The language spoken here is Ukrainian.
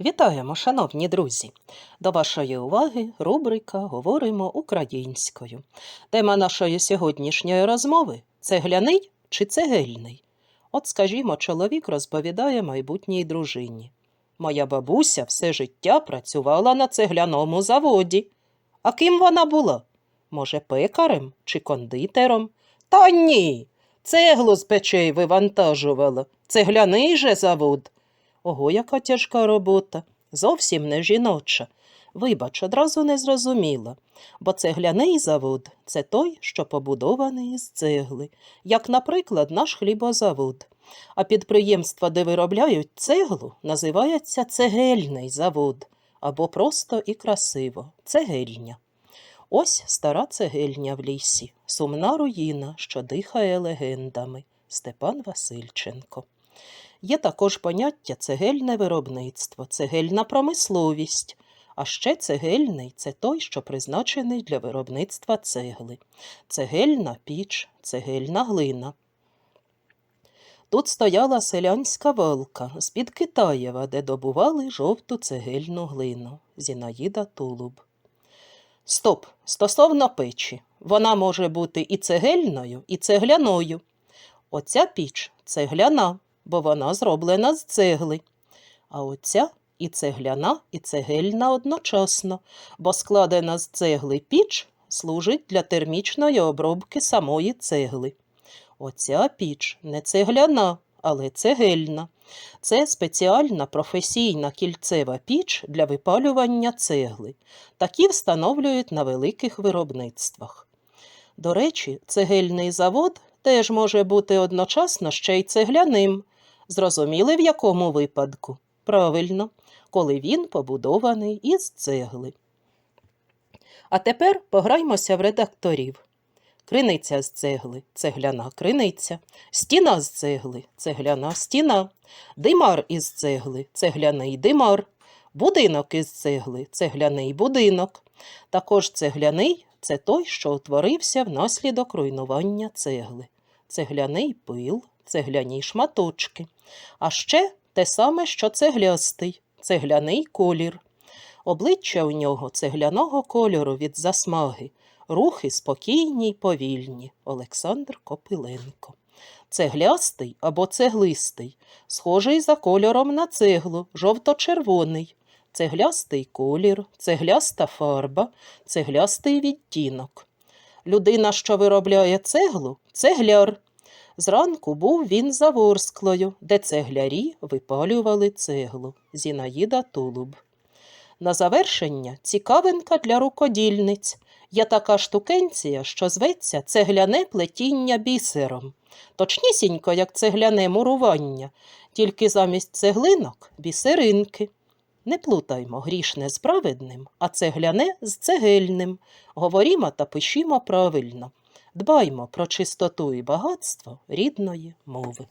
Вітаємо, шановні друзі! До вашої уваги рубрика Говоримо українською. Тема нашої сьогоднішньої розмови цегляний чи цегельний. От, скажімо, чоловік розповідає майбутній дружині. Моя бабуся все життя працювала на цегляному заводі. А ким вона була? Може, пекарем чи кондитером? Та ні. Цеглу з печей вивантажувала. Цегляний же завод. Ого, яка тяжка робота. Зовсім не жіноча. Вибач, одразу не зрозуміла, бо цегляний завод це той, що побудований із цегли, як, наприклад, наш хлібозавод. А підприємство, де виробляють цеглу, називається цегельний завод або просто і красиво цегельня. Ось стара цегельня в лісі, сумна руїна, що дихає легендами. Степан Васильченко. Є також поняття цегельне виробництво, цегельна промисловість. А ще цегельний це той, що призначений для виробництва цегли. Цегельна піч, цегельна глина. Тут стояла селянська валка з-під Китаєва, де добували жовту цегельну глину. Зінаїда Тулуб. Стоп! Стосовно печі. Вона може бути і цегельною, і цегляною. Оця піч цегляна, бо вона зроблена з цегли. А оця і цегляна, і цегельна одночасно, бо складена з цегли піч служить для термічної обробки самої цегли. Оця піч не цегляна, але цегельна. Це спеціальна професійна кільцева піч для випалювання цегли. Такі встановлюють на великих виробництвах. До речі, цегельний завод теж може бути одночасно ще й цегляним. Зрозуміли, в якому випадку? Правильно, коли він побудований із цегли. А тепер пограймося в редакторів. Криниця з цегли, цегляна криниця, стіна з цегли, цегляна стіна, димар із цегли, цегляний димар, будинок із цегли, цегляний будинок. Також цегляний це той, що утворився внаслідок руйнування цегли. Цегляний пил, цегляні шматочки. А ще те саме, що цеглястий, цегляний колір. Обличчя у нього цегляного кольору від засмаги, рухи спокійні й повільні. Олександр Копиленко. Цеглястий або цеглистий, схожий за кольором на цеглу, жовто-червоний. Цеглястий колір, цегляста фарба, цеглястий відтінок. Людина, що виробляє цеглу, цегляр. Зранку був він за Ворсклою, де цеглярі випалювали цеглу. Зінаїда Тулуб. На завершення цікавинка для рукодільниць. Є така штукенція, що зветься цегляне плетіння бісером. Точнісінько, як цегляне мурування, тільки замість цеглинок бісеринки. Не плутаймо грішне з праведним, а цегляне з цегельним. Говорімо та пишімо правильно. Дбаймо про чистоту і багатство рідної мови.